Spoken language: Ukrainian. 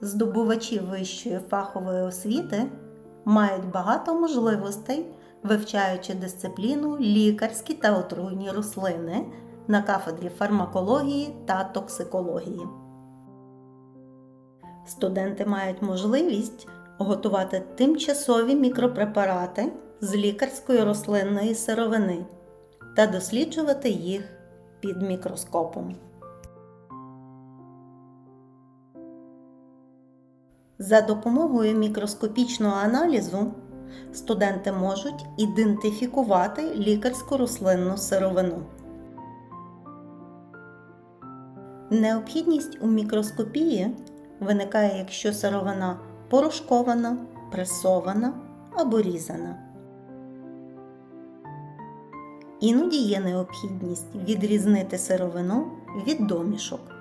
здобувачі вищої фахової освіти мають багато можливостей, вивчаючи дисципліну лікарські та отруйні рослини на кафедрі фармакології та токсикології. Студенти мають можливість готувати тимчасові мікропрепарати з лікарської рослинної сировини та досліджувати їх під мікроскопом. За допомогою мікроскопічного аналізу студенти можуть ідентифікувати лікарську рослинну сировину. Необхідність у мікроскопії виникає, якщо сировина порошкована, пресована або різана. Іноді є необхідність відрізнити сировину від домішок.